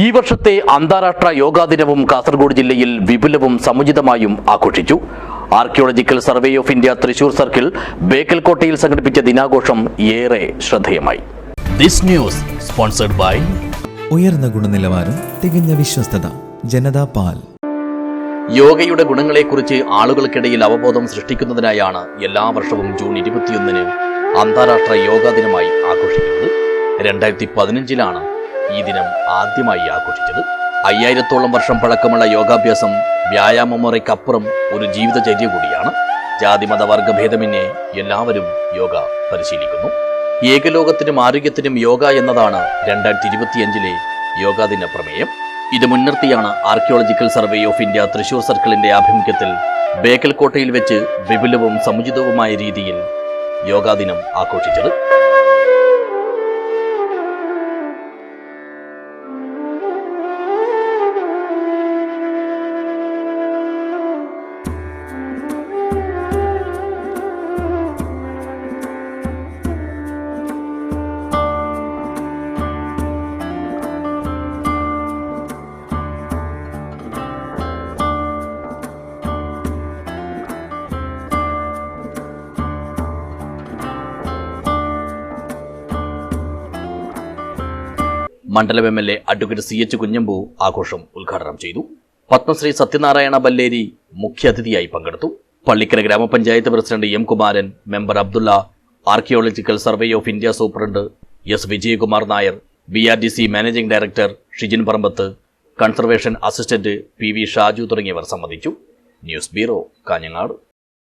ഈ വർഷത്തെ അന്താരാഷ്ട്ര യോഗാ ദിനവും കാസർഗോഡ് ജില്ലയിൽ വിപുലവും സമുചിതമായും ആഘോഷിച്ചു. Archaeological survey of India Thrissur circle ബേക്കൽകോട്ടയിൽ സംഘടിപ്പിച്ച ദിനാഘോഷം ഏറെ ശ്രദ്ധേയമായി. ദിസ് ന്യൂസ് സ്പോൺസർഡ് ബൈ ഉയർന്ന ഗുണനിലവാരം തികഞ്ഞ വിശ്വസ്തത ജനതാ പാൽ. യോഗയുടെ ഗുണങ്ങളെക്കുറിച്ച് ആളുകൾക്കിടയിൽ അവബോധം സൃഷ്ടിക്കുന്നതിനായാണ് എല്ലാ വർഷവും ജൂൺ ഇരുപത്തിയൊന്നിന് അന്താരാഷ്ട്ര യോഗാ ദിനമായി ആഘോഷിക്കുന്നത്. രണ്ടായിരത്തി പതിനഞ്ചിലാണ് ഈ ദിനം ആദ്യമായി ആഘോഷിച്ചത്. അയ്യായിരത്തോളം വർഷം പഴക്കമുള്ള യോഗാഭ്യാസം വ്യായാമമുറയ്ക്കപ്പുറം ഒരു ജീവിതചര്യ കൂടിയാണ്. ജാതിമത വർഗഭേദമന്യേ എല്ലാവരും യോഗ പരിശീലിക്കുന്നു. ഏകലോകത്തിനും ആരോഗ്യത്തിനും യോഗ എന്നതാണ് രണ്ടായിരത്തി ഇരുപത്തിയഞ്ചിലെ യോഗാ ദിന പ്രമേയം. ഇത് മുൻനിർത്തിയാണ് archaeological survey of India Thrissur സർക്കിളിന്റെ ആഭിമുഖ്യത്തിൽ ബേക്കൽ കോട്ടയിൽ വെച്ച് വിപുലവും സമുചിതവുമായ രീതിയിൽ യോഗാ ദിനം ആഘോഷിച്ചത്. മണ്ഡലം M L A advocate C H Kunhambu ആഘോഷം ഉദ്ഘാടനം ചെയ്തു. പത്മശ്രീ സത്യനാരായണ ബല്ലേരി മുഖ്യാതിഥിയായി പങ്കെടുത്തു. പള്ളിക്കര ഗ്രാമപഞ്ചായത്ത് president M Kumaran member Abdulla archaeological survey of India superintendent S Vijayakumar Nair B R D C managing director Shijin Parambath conservation assistant P V Shaju തുടങ്ങിയവർ സംബന്ധിച്ചു. News bureau Kanhangad.